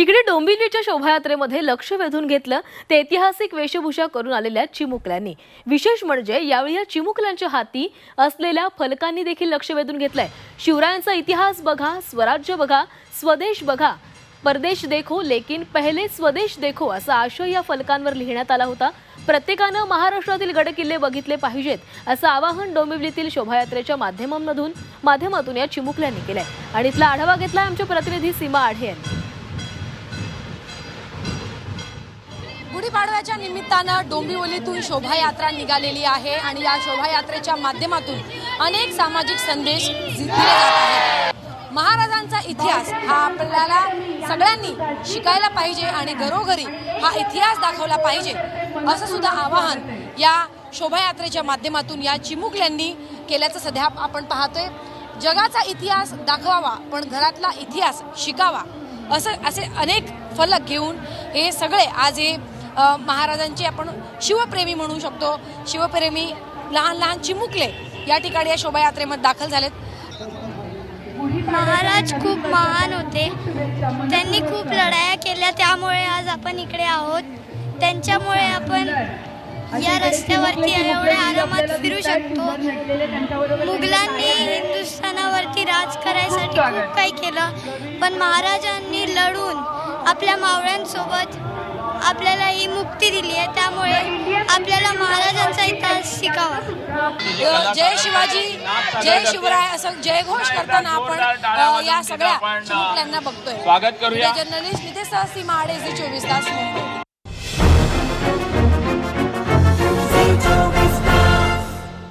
तिकडे डोंबिवलीच्या शोभायात्रेमध्ये लक्ष वेधून घेतलं ते ऐतिहासिक वेशभूषा करून आलेल्या चिमुकल्यांनी. विशेष म्हणजे यावेळी या चिमुकल्यांच्या हाती असलेल्या फलकांनी देखील लक्ष वेधून घेतलंय. शिवरायांचा इतिहास बघा स्वराज्य बघा स्वदेश बघा. परदेश देखो लेकिन पहिले स्वदेश देखो असा आशय या फलकांवर लिहिण्यात आला होता. प्रत्येकानं महाराष्ट्रातील गडकिल्ले बघितले पाहिजेत असं आवाहन डोंबिवलीतील शोभायात्रेच्या माध्यमांमधून माध्यमातून या चिमुकल्यांनी केलंय. आणि इथला आढावा घेतला आमच्या प्रतिनिधी सीमा आढे यांनी. गुढीपाडव्याच्या निमित्तानं डोंबिवलीतून शोभायात्रा निघालेली आहे आणि या शोभायात्रेच्या माध्यमातून अनेक सामाजिक संदेश दिले जात आहेत. महाराजांचा इतिहास हा आपल्याला सगळ्यांनी शिकायला पाहिजे आणि घरोघरी हा इतिहास दाखवला पाहिजे असं सुद्धा आवाहन या शोभायात्रेच्या माध्यमातून या चिमुकल्यांनी केल्याचं सध्या आपण पाहतोय. जगाचा इतिहास दाखवावा पण घरातला इतिहास शिकावा असं असे अनेक फलक घेऊन हे सगळे आज हे महाराजांची आपण शिवप्रेमी म्हणू शकतो. शिवप्रेमी लहान लहान चिमुकले या ठिकाणी या शोभायात्रेमध्ये दाखल झालेत. महाराज खूप महान होते. त्यांनी खूप लढाया केल्या. त्यामुळे आज आपण इकडे आहोत. त्यांच्यामुळे आपण या रस्त्यावरती एवढ्या आरामात फिरू शकतो. मुघलांनी हिंदुस्थानावरती राज करायसाठी खूप काही केलं. पण महाराजांनी लढून आपल्या मावळ्यांसोबत आपल्याला आपल्याला महाराजांचा इतिहास शिकावा. जय शिवाजी जय शिवराय असं जयघोष करताना आपण या सगळ्या बघतोय. स्वागत करूया. जर्नलिस्ट नितेश आडे झी चोवीस तास मुंबई.